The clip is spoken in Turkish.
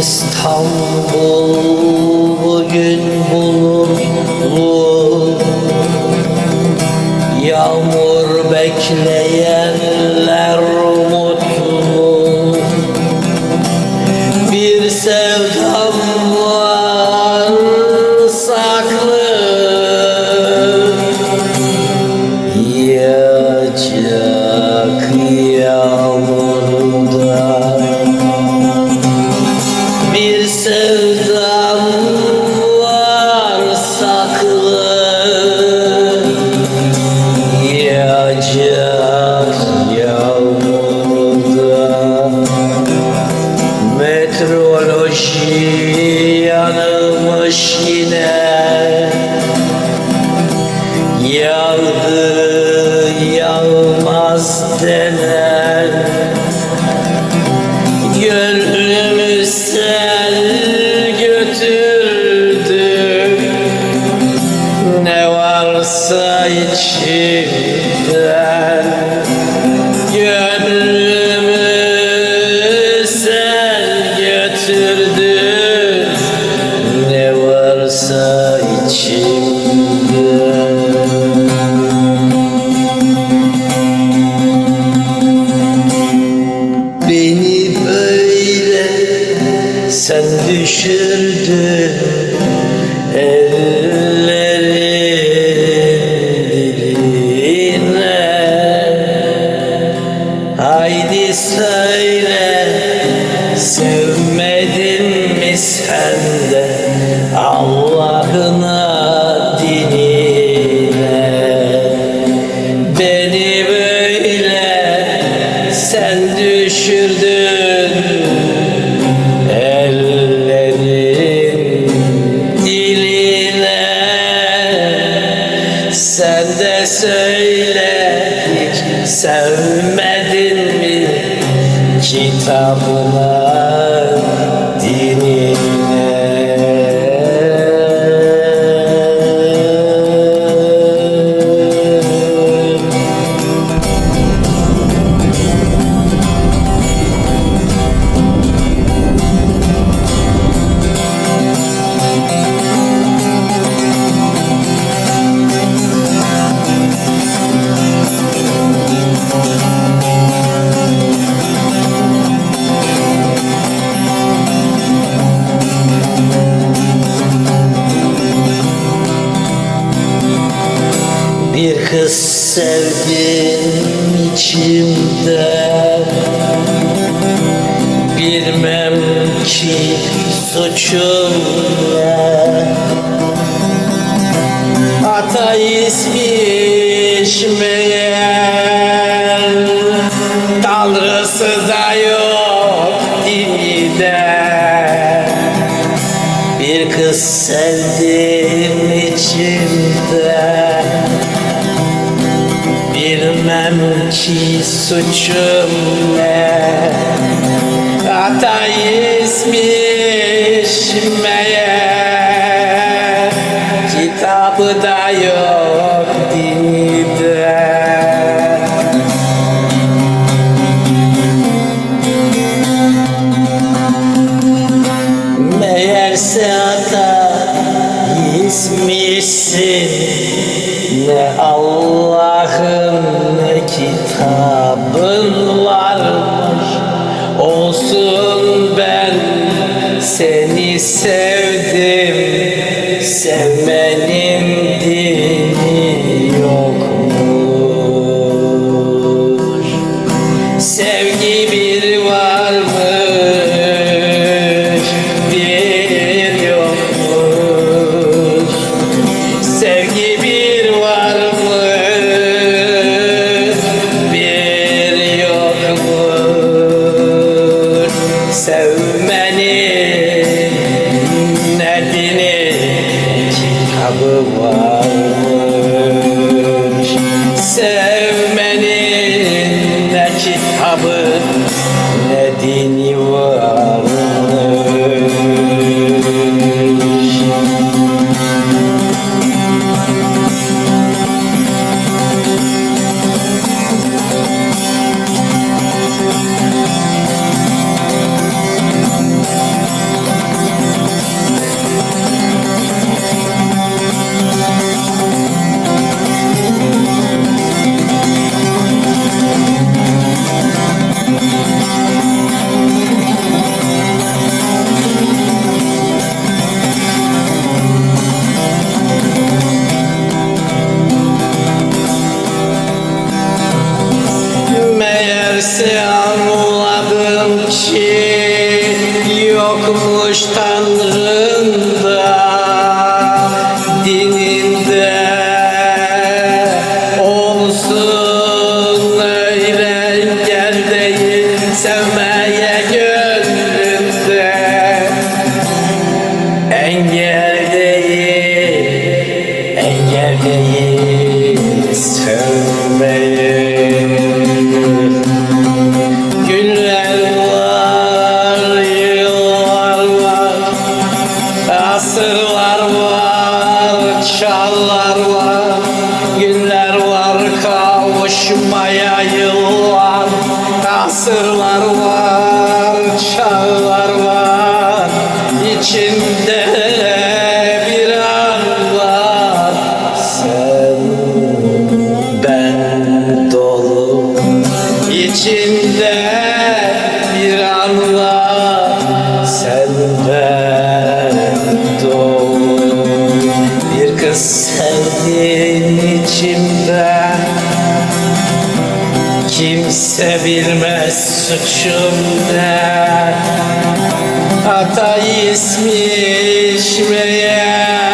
İstanbul yağmaz denen Sen de söyle hiç sevmedin mi kitabına kız sevdim içimde. Bilmem ki suçum ne. Ateistmiş meğer. Tanrısı da yok dinide Bir kız sevdim içimde Bilmem ki suçum ne. Ateistmiş meğer Kitabı da yok dinide Meğerse ateistmişsin Ne Allah'ın seni sevdim Sevmenin dini yokmuş. Sevgi bir varmış bir yokmuş. Sevgi bir varmış bir yokmuş. Sevmenin dini muladın ki yokmuş da yıllar, asırlar var, çağlar var. İçinde bir an var, sen ben dolu içinde kimse bilmez suçum ne. Ateistmiş meğer